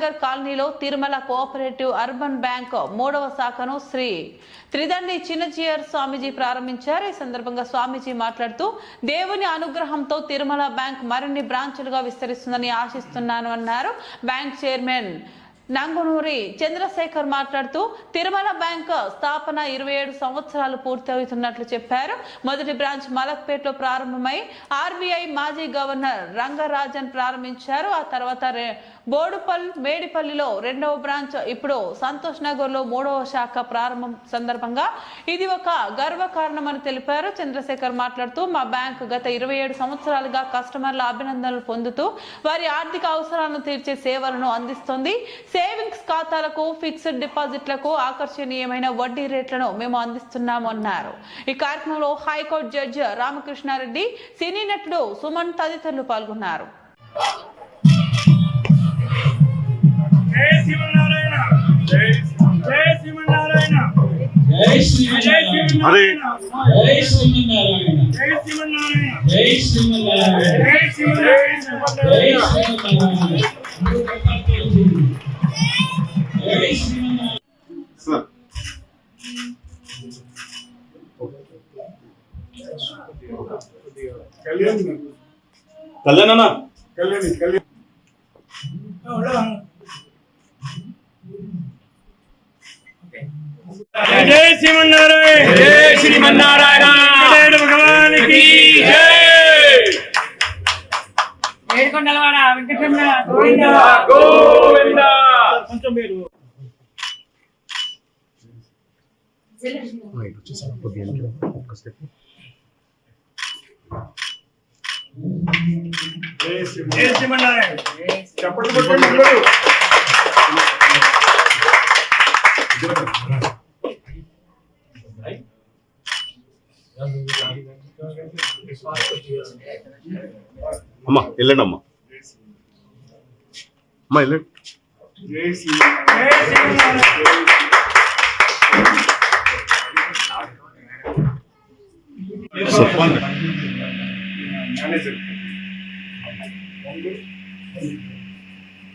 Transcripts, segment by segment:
నగర్ కాలనీలో Tirumala cooperative urban bank మూడవ శాఖను శ్రీ త్రిదండి చిన్నజీయర్ స్వామీజీ ప్రారంభించారు. ఈ సందర్భంగా స్వామీజీ మాట్లాడుతూ దేవుని అనుగ్రహంతో తిరుమల బ్యాంక్ మరిన్ని బ్రాంచులుగా విస్తరిస్తుందని ఆశిస్తున్నాను అన్నారు. బ్యాంక్ చైర్మన్ నంగునూరి చంద్రశేఖర్ మాట్లాడుతూ తిరుమల బ్యాంక్ స్థాపన ఇరవై ఏడు సంవత్సరాలు పూర్తవుతున్నట్లు చెప్పారు. మొదటి బ్రాంచ్ మలక్పేటలో ప్రారంభమై ఆర్బీఐ మాజీ గవర్నర్ రంగరాజన్ ప్రారంభించారు. ఆ తర్వాత బోడుపల్ మేడిపల్లిలో రెండవ బ్రాంచ్ ఇప్పుడు సంతోష్ నగర్లో మూడవ శాఖ ప్రారంభం సందర్భంగా ఇది ఒక గర్వ కారణమని తెలిపారు. చంద్రశేఖర్ మాట్లాడుతూ మా బ్యాంకు గత ఇరవై ఏడు సంవత్సరాలుగా కస్టమర్ల అభినందనలు పొందుతూ వారి ఆర్థిక అవసరాలను తీర్చే సేవలను అందిస్తుంది. సేవింగ్స్ ఖాతాలకు ఫిక్స్డ్ డిపాజిట్లకు ఆకర్షణీయమైన వడ్డీ రేట్లను మేము అందిస్తున్నాము అన్నారు. ఈ కార్యక్రమంలో హైకోర్టు జడ్జి రామకృష్ణారెడ్డి సినీ నటుడు సుమన్ తదితరులు పాల్గొన్నారు. జై శ్రీమన్నారాయణ జై జై శ్రీమన్నారాయణ జై జై శ్రీమన్నారాయణ శ్రీమన్నారాయణ జై శ్రీమన్నారాయణ జై శ్రీమన్నారాయణ జై శ్రీమన్నారాయణ. సార్ కళ్యాణ్ కళ్యాణ్ కళ్యాణి కళ్యాణ్ జై శ్రీమన్నారాయణ! జై శ్రీమన్నారాయణ! వెంకటేశ్వర భగవానికి! జై! ఏడుకొండలవాడ వెంకటరమణ గోవింద! గోవింద! కొంచెం మీరు జై శ్రీమన్నారాయణ. చప్పట్లు కొట్టండి అందరూ. అమ్మా వెళ్ళండి అమ్మా అమ్మా వెళ్ళండి జై శ్రీమన్నారాయణ చెప్పండి మేనేజర్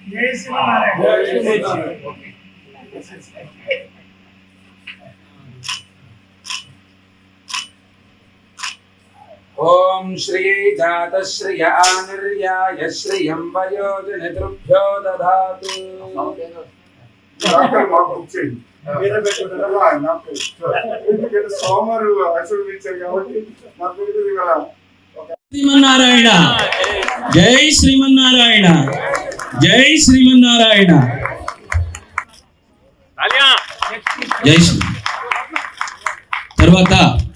జై శ్రీమన్నారాయణ ఓం ఎందుకంటే సోమవారు కాబట్టి నా పేరు ఇవాళ శ్రీమన్నారాయణ. జై శ్రీమన్నారాయణ. జై శ్రీమన్నారాయణ. జై శ్రీ. తర్వాత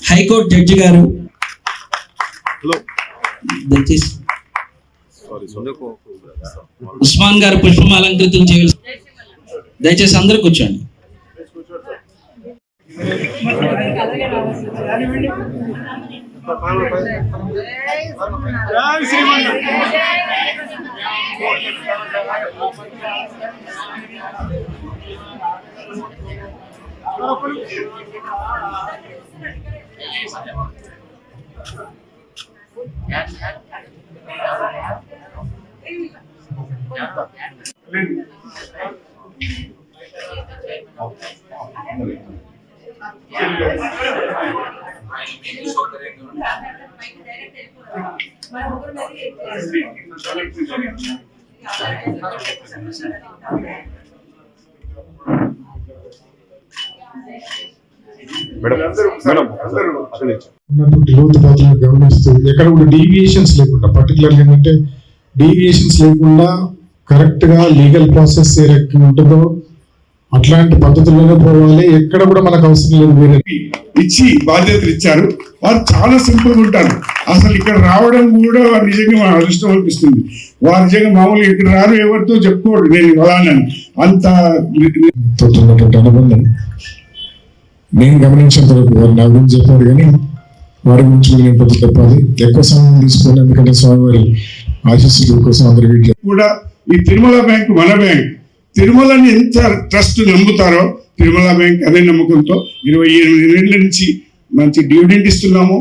హైకోర్టు జడ్జి గారు. దయచేసి. ఉస్మాన్ గారు పుష్పం అలంకృతం చేయవలసి దయచేసి అందరూ కూర్చోండి. జై శ్రీమన్నారాయణ ఉన్నటువంటి గమనిస్తూ ఎక్కడ కూడా డీవియేషన్స్ లేకుండా పర్టికులర్ ఏంటంటే డీవియేషన్స్ లేకుండా కరెక్ట్గా లీగల్ ప్రాసెస్ ఏ రకంగా ఉంటుందో అట్లాంటి పద్ధతుల్లోనే పోవాలి. ఎక్కడ కూడా మనకు అవసరం లేదు వేరే. ఇచ్చి బాధ్యతలు ఇచ్చారు. వారు చాలా సింపుల్గా ఉంటారు. అసలు ఇక్కడ రావడం కూడా వారు నిజంగా మన అదృష్టం అనిపిస్తుంది. వారు నిజంగా మామూలుగా ఇక్కడ రారు ఎవరితో చెప్పుకోడు నేను ఫలానని అంత అనుబంధం నేను గమనించినంత వరకు వారు నా గురించి చెప్పారు కానీ వారి గురించి నేను కొంచెం చెప్పాలి. ఎక్కువ సమయం తీసుకోవాలి ఎందుకంటే స్వామివారి ఆశీస్సుల కోసం అందరికీ కూడా ఈ తిరుమల బ్యాంక్ మన బ్యాంక్. తిరుమలని ఎంత ట్రస్ట్ నమ్ముతారో తిరుమల బ్యాంక్ అదే నమ్మకంతో ఇరవై ఎనిమిది ఏళ్ళ నుంచి మంచి డివిడెంట్ ఇస్తున్నాము.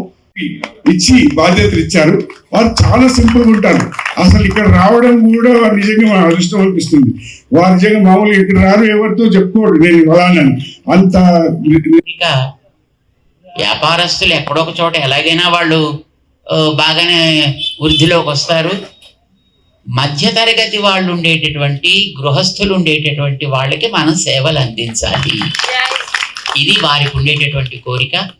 ఇచ్చి బాధ్యతలు ఇచ్చారు. వారు చాలా సింపుల్గా ఉంటారు. అసలు ఇక్కడ రావడం కూడా నిజంగా మా అదృష్టం అనిపిస్తుంది. వారు నిజంగా మామూలుగా ఇక్కడ రారు ఎవరితో చెప్పుకోడు నేను ఫలానని అంత వ్యాపారస్తులు ఎక్కడో ఒక చోట ఎలాగైనా వాళ్ళు బాగానే వృద్ధిలోకి వస్తారు. మధ్యతరగతి వాళ్ళు ఉండేటటువంటి గృహస్థులు ఉండేటటువంటి వాళ్ళకి మనం సేవలు అందించాలి. ఇది వారికి ఉండేటటువంటి కోరిక.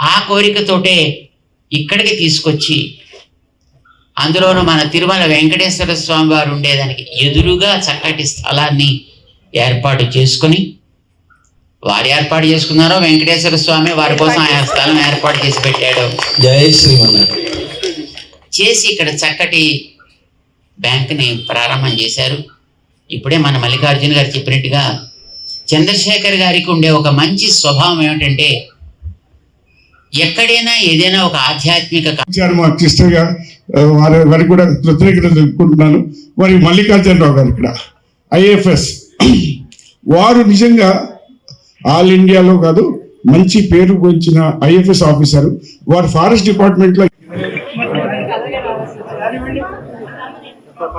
ఆ కోరికతోటే ఇక్కడికి తీసుకొచ్చి అందులోనూ మన తిరుమల వెంకటేశ్వర స్వామి వారు ఉండేదానికి ఎదురుగా చక్కటి స్థలాన్ని ఏర్పాటు చేసుకొని వారు ఏర్పాటు చేసుకున్నారో వెంకటేశ్వర స్వామి వారి కోసం ఆ స్థలం ఏర్పాటు చేసి పెట్టాడు. జై శ్రీమన్నారాయణ. చేసి ఇక్కడ చక్కటి బ్యాంక్ని ప్రారంభం చేశారు. ఇప్పుడే మన మల్లికార్జున గారు చెప్పినట్టుగా చంద్రశేఖర్ గారికి ఉండే ఒక మంచి స్వభావం ఏమిటంటే ఎక్కడైనా ఏదైనా ఒక ఆధ్యాత్మిక కా- మా సిస్టర్గా వారి వారికి కూడా కృతజ్ఞతలు తెలుపుకుంటున్నాను. మరి మల్లికార్జునరావు గారు ఇక్కడ ఐఎఫ్ఎస్ వారు నిజంగా ఆల్ ఇండియాలో కాదు మంచి పేరు గురించిన ఐఎఫ్ఎస్ ఆఫీసర్. వారు ఫారెస్ట్ డిపార్ట్మెంట్లో జై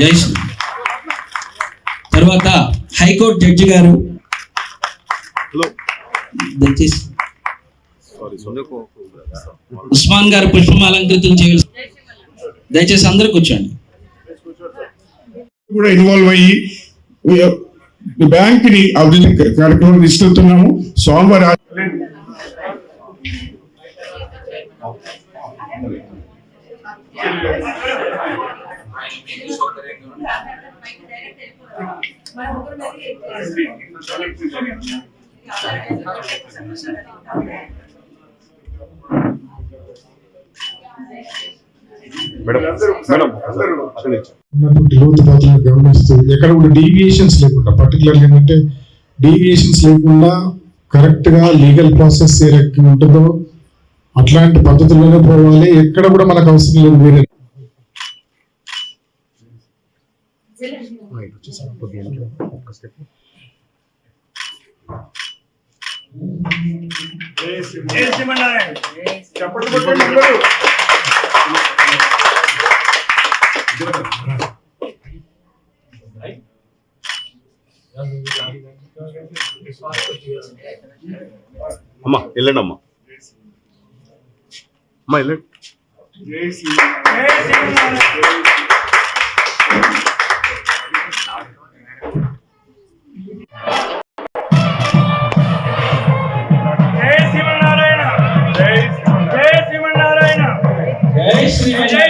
జై శ్రీ. తర్వాత హైకోర్టు జడ్జి గారు. దయచేసి. ఉస్మాన్ గారు పుష్పం అలంకృతం చేయవలసి దయచేసి అందరూ కూర్చోండి. కూడా ఇన్వాల్వ్ అయ్యి బ్యాంక్ని అభివృద్ధి కార్యక్రమం తీసుకెళ్తున్నాము. సోమవారం మేడం అందరూ మేడం అందరూ అక్కడి నుంచి ఉన్నటువంటి లోతుపాతులను గమనిస్తూ ఎక్కడ కూడా డీవియేషన్స్ లేకుండా పర్టికులర్ ఏంటంటే డీవియేషన్స్ లేకుండా కరెక్ట్గా లీగల్ ప్రాసెస్ ఏ రకంగా ఉంటుందో అట్లాంటి పద్ధతుల్లోనే పోవాలి. ఎక్కడ కూడా మనకు అవసరం లేదు వేరే జై శ్రీమన్నారాయణ చప్పట్లు కొట్టండి అందరూ అమ్మా వెళ్ళండి అమ్మా. అమ్మా వెళ్ళండి. జై జై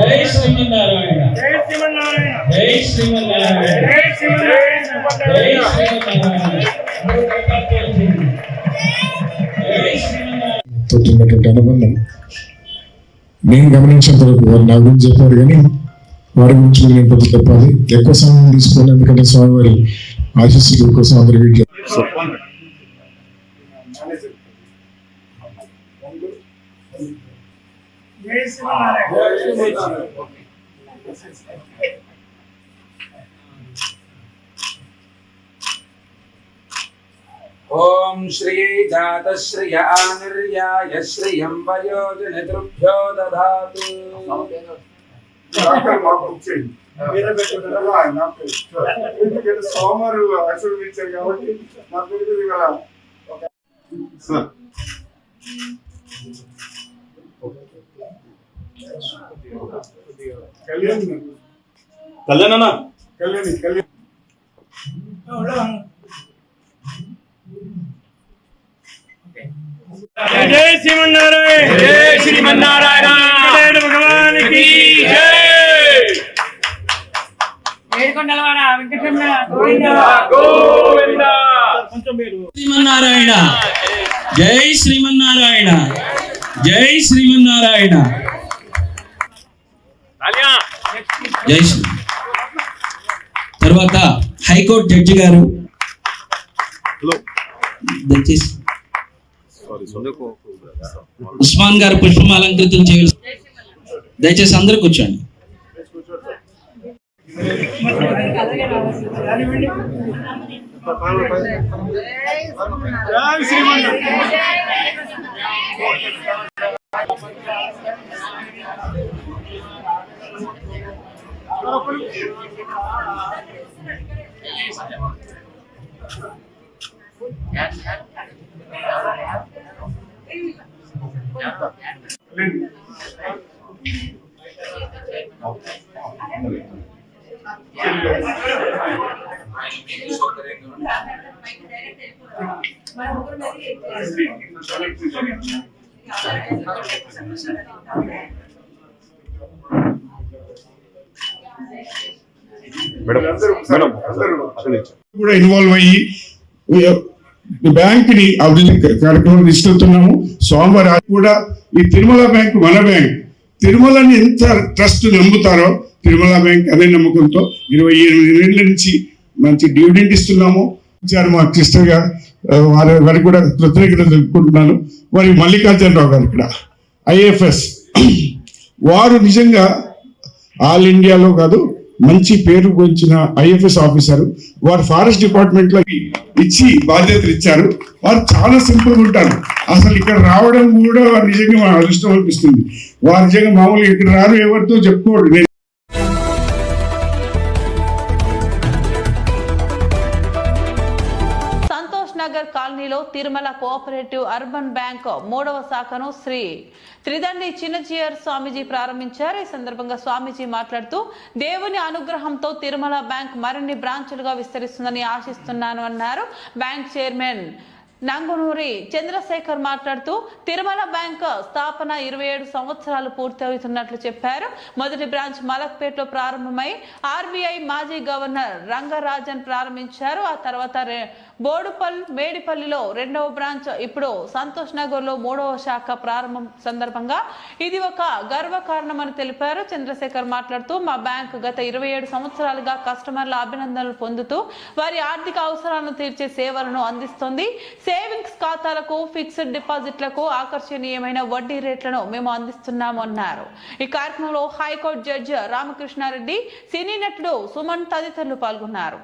అరే శ్రీమన్నారాయణ. జై శ్రీమన్నారాయణ. జై శ్రీమన్నారాయణ. జై శ్రీమన్నారాయణ. జై శ్రీమన్నారాయణ. తోటి ఉన్నటువంటి అనుబంధం. నేను గమనించినంత వరకు వారు నా గురించి చెప్పారు కానీ వారి గురించి నేను కొంచెం చెప్పాలి. ఎక్కువ సమయం తీసుకోవాలి ఎందుకంటే స్వామివారి ఆశీస్సుల కోసం అందరికీ మేనేజర్ జై శ్రీమన్నారాయణ ఓం శ్రీ జాతశ్రియ ఆనిర్యాయ శ్రియం వయోజనితృభ్యో దధాతు డాక్టర్ మాకు బుక్ చేయండి వేరే పెట్టుకుంటారా ఆయన నా పేరు ఎందుకంటే సోమవారు ఆశీర్వదించారు కాబట్టి నా పేరు ఇవాళ ఒక సార్ కళ్యాణ్ కళ్యాణ్ అన్న కళ్యాణి కళ్యాణ్ జై శ్రీమన్నారాయణ! జై శ్రీమన్నారాయణ! భగవానికి! జై! ఏడుకొండలవాడ వెంకటరమణ గోవింద! గోవింద! శ్రీమన్నారాయణ! జై శ్రీమన్నారాయణ! జై శ్రీమన్నారాయణ కళ్యాణ్ జై శ్రీ తర్వాత హైకోర్టు జడ్జి గారు. హలో. దయచేసి. సారీ సొన్నే కో ఉస్మాన్ గారు పుష్పం అలంకృతం చేయవలసి దయచేసి అందరూ కూర్చోండి. శ్రీమన్నారాయణ మేడం అందరూ మేడం అందరూ అక్కడ నుంచి. కూడా ఇన్వాల్వ్ అయ్యి బ్యాంక్ని అభివృద్ధి కార్యక్రమం తీసుకెళ్తున్నాము. సోమవారం కూడా ఈ తిరుమల బ్యాంక్ మన బ్యాంక్ తిరుమలని ఎంత ట్రస్ట్ నమ్ముతారో తిరుమల బ్యాంక్ అదే నమ్మకంతో ఇరవై ఎనిమిది ఏళ్ళ నుంచి మంచి డివిడెంట్ ఇస్తున్నాము. ఇచ్చారు మా సిస్టర్ గారు వారి వారికి కూడా కృతజ్ఞతలు తెలుపుకుంటున్నాను. వారి మల్లికార్జునరావు గారు ఇక్కడ ఐఎఫ్ఎస్ వారు నిజంగా ఆల్ ఇండియాలో కాదు మంచి పేరు గురించిన ఐఎఫ్ఎస్ ఆఫీసర్ వారు ఫారెస్ట్ డిపార్ట్మెంట్లో ఇచ్చి బాధ్యతలు ఇచ్చారు. వారు చాలా సింపుల్గా ఉంటారు. అసలు ఇక్కడ రావడం కూడా వారు నిజంగా అదృష్టం అనిపిస్తుంది. వారు నిజంగా మామూలుగా ఇక్కడ రారు ఎవరితో చెప్పుకోడు తిరుమల కోఆపరేటివ్ అర్బన్ బ్యాంక్ మూడవ శాఖను శ్రీ త్రిదండి చిన్నజీయర్ స్వామీజీ ప్రారంభించారు. ఈ సందర్భంగా స్వామీజీ మాట్లాడుతూ దేవుని అనుగ్రహంతో తిరుమల బ్యాంక్ మరిన్ని బ్రాంచులుగా విస్తరిస్తుందని ఆశిస్తున్నాను అన్నారు. బ్యాంక్ చైర్మన్ నంగునూరి చంద్రశేఖర్ మాట్లాడుతూ తిరుమల బ్యాంక్ స్థాపన ఇరవై ఏడు సంవత్సరాలు పూర్తవుతున్నట్లు చెప్పారు. మొదటి బ్రాంచ్ మలక్పేటలో ప్రారంభమై ఆర్బీఐ మాజీ గవర్నర్ రంగరాజన్ ప్రారంభించారు. ఆ తర్వాత బోడుపల్ మేడిపల్లిలో రెండవ బ్రాంచ్ ఇప్పుడు సంతోష్ నగర్లో మూడవ శాఖ ప్రారంభం సందర్భంగా ఇది ఒక గర్వకారణమని తెలిపారు. చంద్రశేఖర్ మాట్లాడుతూ మా బ్యాంక్ గత ఇరవై ఏడు సంవత్సరాలుగా కస్టమర్ల అభినందనలు పొందుతూ వారి ఆర్థిక అవసరాలను తీర్చే సేవలను అందిస్తుంది. సేవింగ్స్ ఖాతాలకు ఫిక్స్డ్ డిపాజిట్లకు ఆకర్షణీయమైన వడ్డీ రేట్లను మేము అందిస్తున్నాము అన్నారు. ఈ కార్యక్రమంలో హైకోర్టు జడ్జి రామకృష్ణారెడ్డి సినీ నటుడు సుమన్ తదితరులు పాల్గొన్నారు.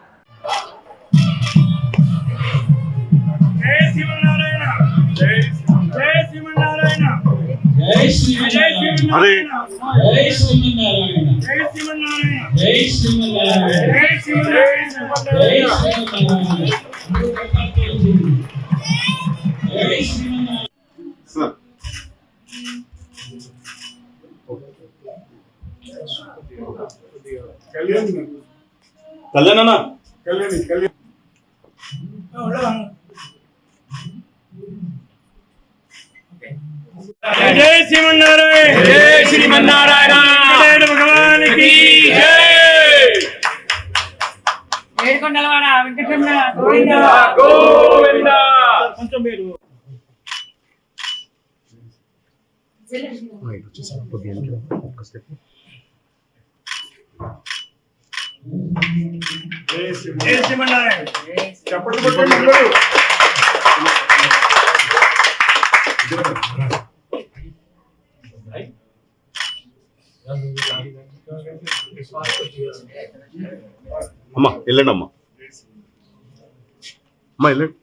జై సార్ కళ్యాణ్ కళ్యాణ్ అన్న. కళ్యాణి కళ్యాణ్ జై శ్రీమన్నారాయణ. జై శ్రీమన్నారాయణ. వెంకటేశ్వర భగవానికి జై. ఏడుకొండలవాడ వెంకటరమణ గోవింద. గోవింద. కొంచెం మీరు జై శ్రీ జై శ్రీమన్నారాయణ చప్పట్లు కొట్టండి అందరూ అమ్మా వెళ్ళండి. అమ్మా అమ్మా వెళ్ళండి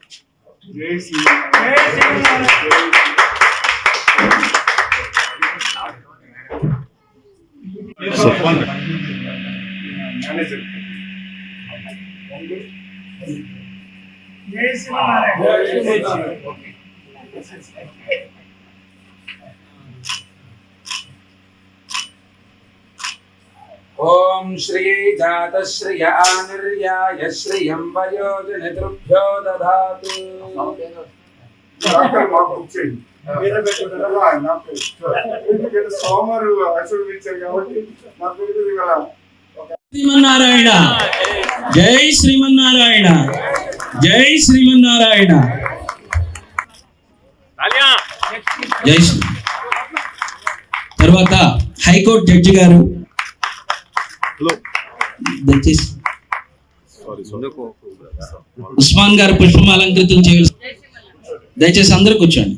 జై శ్రీ జై శ్రీమన్నారాయణ మేనేజర్ జై శ్రీమన్నారాయణ శ్రీమన్నారాయణ. జై శ్రీమన్నారాయణ. జై శ్రీమన్నారాయణ. జై శ్రీ. తర్వాత హైకోర్టు జడ్జి గారు. దయచేసి. ఉస్మాన్ గారు పుష్పం అలంకృతం చేయవలసి దయచేసి అందరూ కూర్చోండి.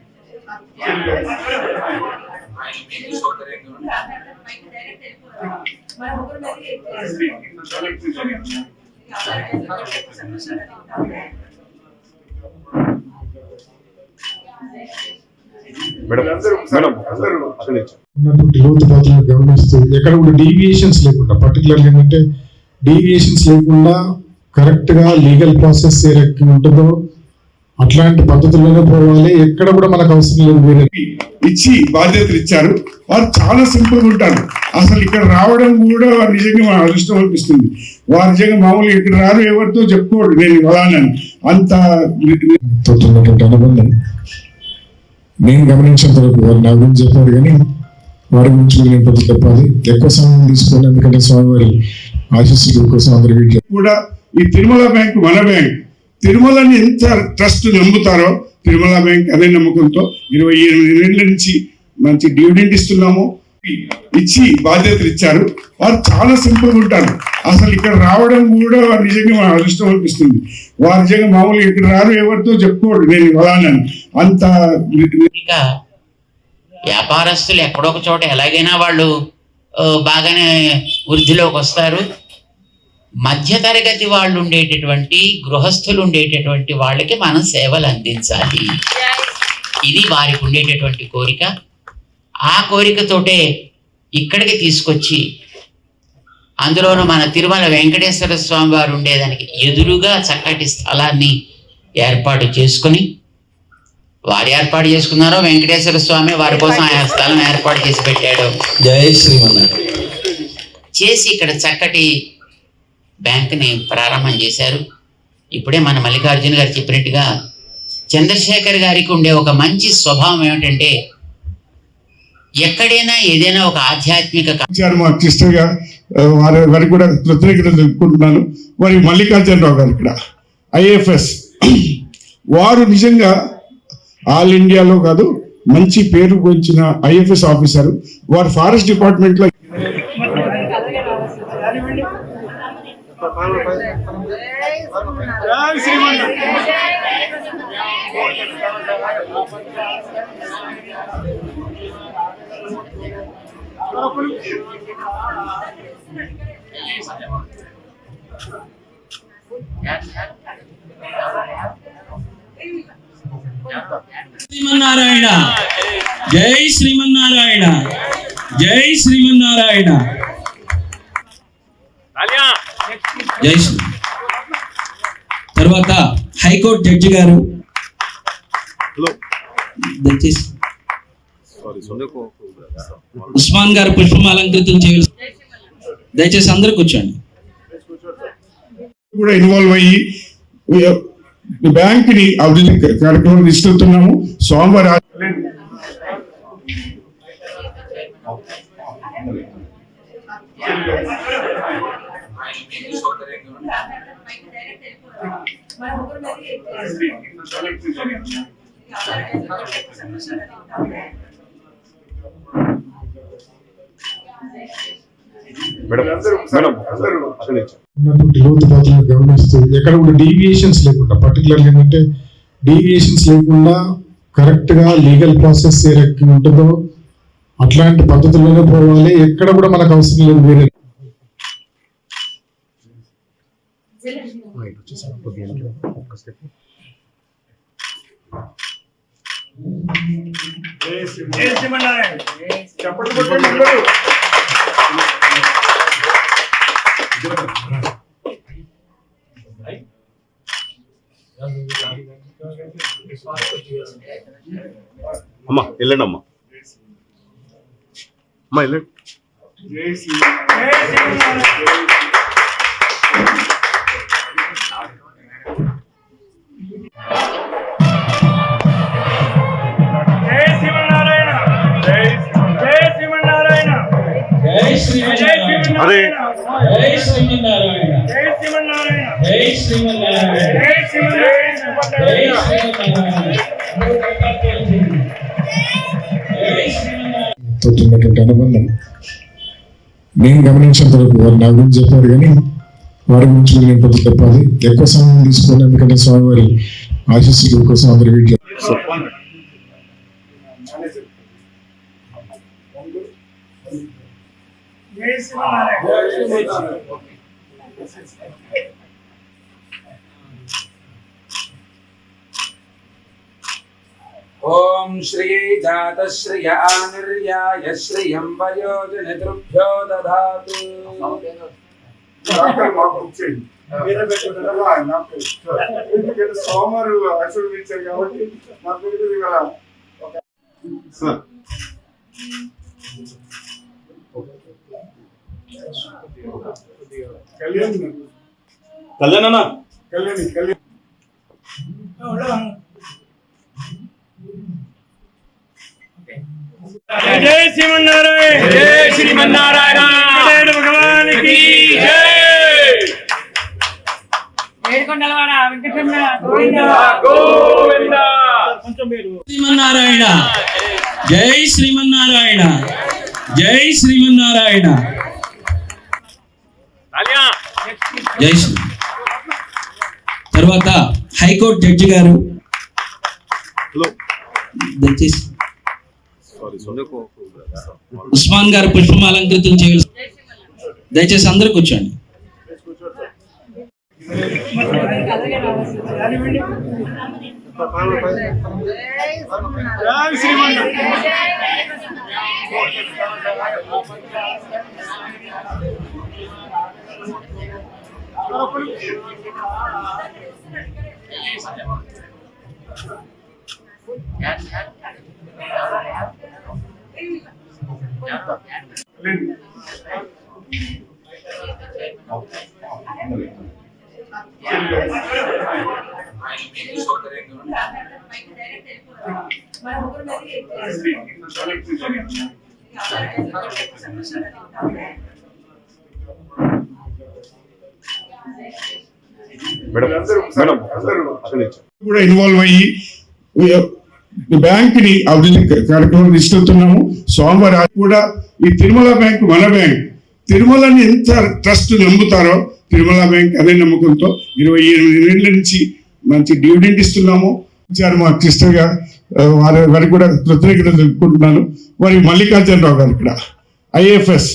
ఉన్నటువంటి లోతుపాతులను గమనిస్తూ ఎక్కడ కూడా డీవియేషన్స్ లేకుండా పర్టికులర్గా ఏంటంటే డీవియేషన్స్ లేకుండా కరెక్ట్గా లీగల్ ప్రాసెస్ ఏ రకంగా ఉంటుందో అట్లాంటి పద్ధతుల్లోనే పోవాలి. ఎక్కడ కూడా మనకు అవసరం లేదు వేరే ఇచ్చి బాధ్యతలు ఇచ్చారు. వారు చాలా సింపుల్ ఉంటారు. అసలు ఇక్కడ రావడం కూడా నిజంగా మన అదృష్టం అనిపిస్తుంది. వారు నిజంగా మామూలుగా ఇక్కడ రారు ఎవరితో చెప్పుకోడు నేను ఫలానని అంత అనుబంధం. నేను గమనించినంత వరకు వారు నా గురించి చెప్పారు కానీ వారి గురించి నేను కొంచెం చెప్పాలి. ఎక్కువ సమయం తీసుకోవాలి ఎందుకంటే స్వామివారి ఆశీస్సుల కోసం అందరూ వెయిట్ చేస్తారు. కూడా ఈ తిరుమల బ్యాంక్ మన బ్యాంక్ తిరుమలని ఎంత ట్రస్ట్ నమ్ముతారో తిరుమల బ్యాంక్ అదే నమ్మకంతో ఇరవై ఎనిమిది ఏళ్ళ నుంచి మంచి డివిడెంట్ ఇస్తున్నాము. ఇచ్చి బాధ్యతలు ఇచ్చారు. వారు చాలా సింపుల్ ఉంటారు. అసలు ఇక్కడ రావడం కూడా నిజంగా మన అదృష్టం అనిపిస్తుంది. వారు నిజంగా మామూలుగా ఇక్కడ రారు ఎవరితో చెప్పుకోడు నేను ఫలానని అంత వ్యాపారస్తులు ఎక్కడొక చోట ఎలాగైనా వాళ్ళు బాగానే వృద్ధిలోకి వస్తారు. మధ్యతరగతి వాళ్ళు ఉండేటటువంటి గృహస్థులు ఉండేటటువంటి వాళ్ళకి మనం సేవలు అందించాలి. ఇది వారికి ఉండేటటువంటి కోరిక. ఆ కోరికతోటే ఇక్కడికి తీసుకొచ్చి అందులోనూ మన తిరుమల వెంకటేశ్వర స్వామి వారు ఉండేదానికి ఎదురుగా చక్కటి స్థలాన్ని ఏర్పాటు చేసుకొని వారు ఏర్పాటు చేసుకున్నారో వెంకటేశ్వర స్వామి వారి కోసం ఆ స్థలం ఏర్పాటు చేసి పెట్టాడు. జై శ్రీమన్నారాయణ. చేసి ఇక్కడ చక్కటి బ్యాంకుని ప్రారంభం చేశారు. ఇప్పుడే మన మల్లికార్జున గారు చెప్పినట్టుగా చంద్రశేఖర్ గారికి ఉండే ఒక మంచి స్వభావం ఏమిటంటే ఎక్కడైనా ఏదైనా ఒక ఆధ్యాత్మిక కా- ఇచ్చారు మా వారి వారికి కూడా కృతజ్ఞతలు తెలుపుకుంటున్నాను. వారి మల్లికార్జునరావు గారు ఇక్కడ ఐఎఫ్ఎస్. వారు నిజంగా ఆల్ ఇండియాలో కాదు మంచి పేరు పొందిన ఐఎఫ్ఎస్ ఆఫీసర్. వారు ఫారెస్ట్ డిపార్ట్మెంట్లో జై శ్రీమన్నారాయణ శ్రీమన్నారాయణ. జై శ్రీమన్నారాయణ. జై శ్రీమన్నారాయణ. జై శ్రీ తర్వాత హైకోర్టు జడ్జి గారు. దయచేసి. ఉస్మాన్ గారు పుష్పం అలంకృతం చేయవలసి దయచేసి అందరూ కూర్చోండి. కూడా ఇన్వాల్వ్ అయ్యి బ్యాంక్ని అభివృద్ధి కార్యక్రమం తీసుకెళ్తున్నాము సోమవారం మేడం అందరూ మేడం అందరూ అక్కడి నుంచి ఉన్నటువంటి లోతుపాతులను గమనిస్తూ ఎక్కడ కూడా డీవియేషన్స్ లేకుండా పర్టికులర్గా ఏంటంటే డీవియేషన్స్ లేకుండా కరెక్ట్గా లీగల్ ప్రాసెస్ ఏ రకంగా ఉంటుందో అట్లాంటి పద్ధతుల్లోనే పోవాలి. ఎక్కడ కూడా మనకు అవసరం లేదు వేరే జై శ్రీమన్నారాయణ జై శ్రీమన్నారాయణ చప్పట్లు కొట్టండి అమ్మా వెళ్ళండి. అమ్మా అమ్మా వెళ్ళండి జై శ్రీమన్నారాయణ జై శ్రీమన్నారాయణ జై శ్రీమన్నారాయణ జై. శ్రీమన్నారాయణ జై శ్రీమన్నారాయణ ఉన్నటువంటి అనుబంధం నేను గమనించినంత వరకు వారు నా గురించి చెప్పారు కానీ వారి గురించి నేను కొద్దిగా చెప్పాలి ఎక్కువ సమయం తీసుకోవాలి ఎందుకంటే స్వామివారి ఆశీస్సుల కోసం అందరూ వెయిట్ చేస్తారు మేనేజర్ జై శ్రీమన్నారాయణ ఓం శ్రీ ఎందుకంటే సోమవారు ఆశీర్వదించారు కాబట్టి మా పేరు ఇవాళ ఒక సార్. కళ్యాణ్ కళ్యాణ్ అన్న. కళ్యాణి కళ్యాణ్. జై శ్రీమన్నారాయణ! జై శ్రీమన్నారాయణ! శ్రీమన్నారాయణ! జై శ్రీమన్నారాయణ! జై శ్రీమన్నారాయణ! జై శ్రీ తర్వాత హైకోర్టు జడ్జి గారు. దయచేసి. ఉస్మాన్ గారు పుష్పం అలంకృతం చేయవలసి దయచేసి అందరూ కూర్చోండి. జై శ్రీమన్నారాయణ మేడం మేడం కూడా ఇన్వాల్వ్ అయ్యి బ్యాంక్ని అభివృద్ధి కార్యక్రమం తీసుకెళ్తున్నాము సోమవారం కూడా ఈ తిరుమల బ్యాంక్ మన బ్యాంక్. తిరుమలని ఎంత ట్రస్ట్ నమ్ముతారో తిరుమల బ్యాంక్ అనే నమ్మకంతో ఇరవై ఎనిమిది ఏళ్ళ నుంచి మంచి డివిడెంట్ ఇస్తున్నాము. ఇచ్చారు మా గారు వారి వారికి కూడా కృతజ్ఞత తెలుపుకుంటున్నాను. వారి మల్లికార్జునరావు గారు ఇక్కడ ఐఎఫ్ఎస్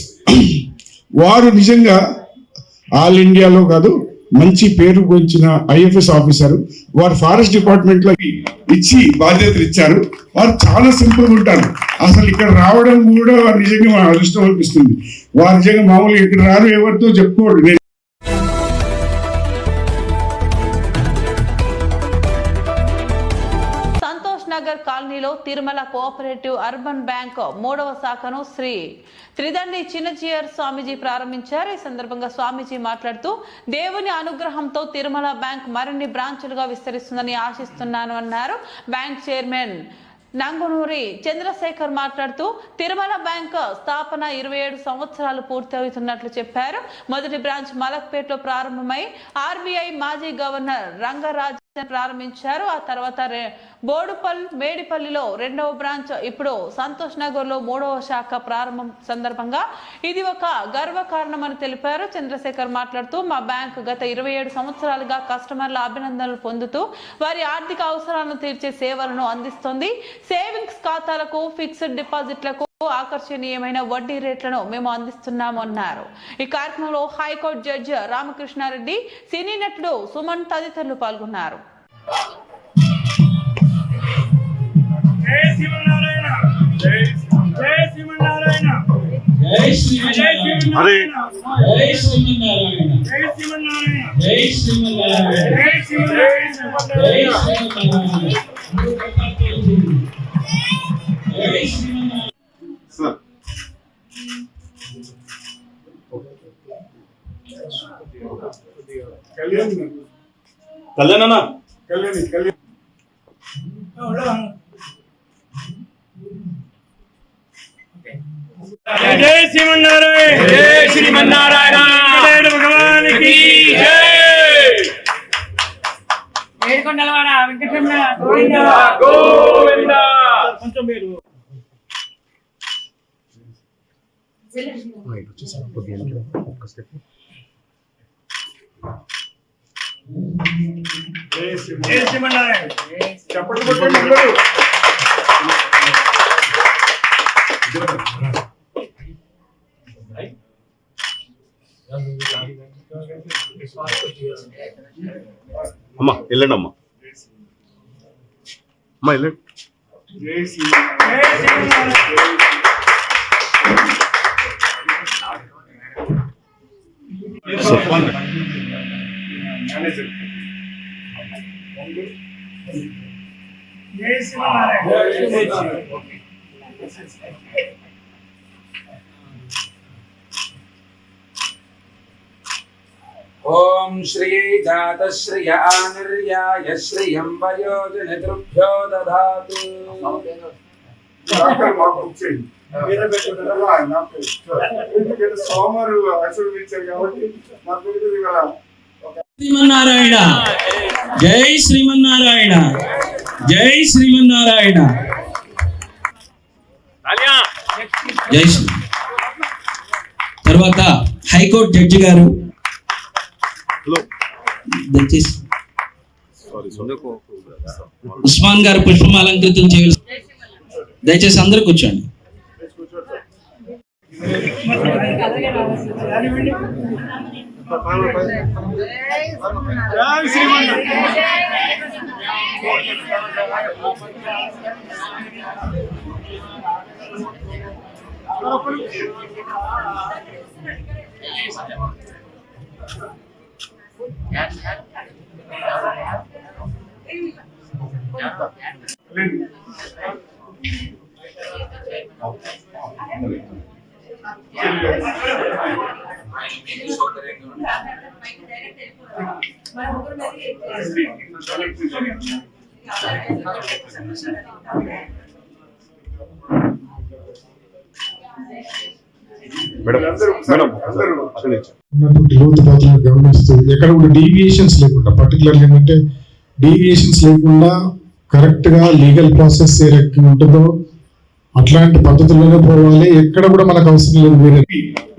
వారు నిజంగా ఆల్ ఇండియాలో కాదు మంచి పేరు గురించిన ఐఎఫ్ఎస్ ఆఫీసర్ వారు ఫారెస్ట్ డిపార్ట్మెంట్లో ఇచ్చి బాధ్యతలు ఇచ్చారు. వారు చాలా సింపుల్ ఉంటారు. అసలు ఇక్కడ రావడం కూడా నిజంగా మన అదృష్టం అనిపిస్తుంది. వారు నిజంగా మామూలుగా ఇక్కడ రారు ఎవరితో చెప్పుకోడు తిరుమల కోఆపరేటివ్ అర్బన్ బ్యాంక్ మూడవ శాఖను శ్రీ త్రిదండి చిన్నజీయర్ స్వామీజీ ప్రారంభించారు. ఈ సందర్భంగా స్వామీజీ మాట్లాడుతూ దేవుని అనుగ్రహంతో తిరుమల బ్యాంక్ మరిన్ని బ్రాంచులుగా విస్తరిస్తుందని ఆశిస్తున్నాను అన్నారు. బ్యాంక్ చైర్మన్ నంగునూరి చంద్రశేఖర్ మాట్లాడుతూ తిరుమల బ్యాంక్ స్థాపన ఇరవై ఏడు సంవత్సరాలు పూర్తవుతున్నట్లు చెప్పారు. మొదటి బ్రాంచ్ మలక్పేటలో ప్రారంభమై ఆర్బీఐ మాజీ గవర్నర్ రంగరాజ్ ప్రారంభించారు. ఆ తర్వాత బోడుపల్ మేడిపల్లిలో రెండవ బ్రాంచ్ ఇప్పుడు సంతోష్ నగర్లో మూడవ శాఖ ప్రారంభం సందర్భంగా ఇది ఒక గర్వకారణమని తెలిపారు. చంద్రశేఖర్ మాట్లాడుతూ మా బ్యాంకు గత ఇరవై ఏడు సంవత్సరాలుగా కస్టమర్ల అభినందనలు పొందుతూ వారి ఆర్థిక అవసరాలను తీర్చే సేవలను అందిస్తుంది. సేవింగ్స్ ఖాతాలకు ఫిక్స్డ్ డిపాజిట్లకు ఆకర్షణీయమైన వడ్డీ రేట్లను మేము అందిస్తున్నాము అన్నారు. ఈ కార్యక్రమంలో హైకోర్టు జడ్జి రామకృష్ణారెడ్డి సినీ నటుడు సుమన్ తదితరులు పాల్గొన్నారు. జై కళ్యాణ్ అన్న కళ్యాణి కళ్యాణ్. జై శ్రీమన్నారాయణ! జై శ్రీమన్నారాయణ! ఏడుకొండలవాడ వెంకటరమణ గోవింద గోవింద! కొంచెం మీరు. జై శ్రీ జై శ్రీమన్నారాయణ చప్పట్లు కొట్టండి అందరూ. అమ్మా వెళ్ళండి అమ్మా అమ్మా వెళ్ళండి. మేనేజర్. జై శ్రీమన్నారాయణ ఓం శ్రీ జాతశ్రియ ఆనిర్యాయ శ్రియం వయోజనితృభ్యో దధాతు డాక్టర్ మాకు బుక్ చేయండి మీద పెట్టుకుంటారా నా పేరు ఎందుకంటే సోమవారు ఆశీర్వదించారు కాబట్టి మా పేరు ఇవాళ శ్రీమన్నారాయణ జై శ్రీమన్నారాయణ. జై శ్రీమన్నారాయణ. జై శ్రీ. తర్వాత హైకోర్టు జడ్జి గారు. దయచేసి. ఉస్మాన్ గారు పుష్పం అలంకృతం చేయవలసి దయచేసి అందరూ కూర్చోండి. Jai Sri Mani. లోతుపాతులను గమనిస్తూ ఎక్కడ కూడా డీవియేషన్స్ లేకుండా పర్టికులర్గా ఏంటంటే డీవియేషన్స్ లేకుండా కరెక్ట్గా లీగల్ ప్రాసెస్ ఏ రకంగా ఉంటుందో అట్లాంటి పద్ధతుల్లోనే పోవాలి. ఎక్కడ కూడా మనకు అవసరం లేదు వేరే.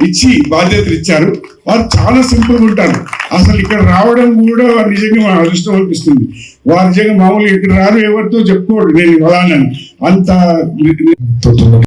ఇచ్చి బాధ్యతలు ఇచ్చారు. వారు చాలా సింపుల్గా ఉంటారు. అసలు ఇక్కడ రావడం కూడా నిజంగా మన అదృష్టం అనిపిస్తుంది. వారు నిజంగా మామూలుగా ఇక్కడ రారు ఎవరితో చెప్పుకోడు నేను ఫలానా అంత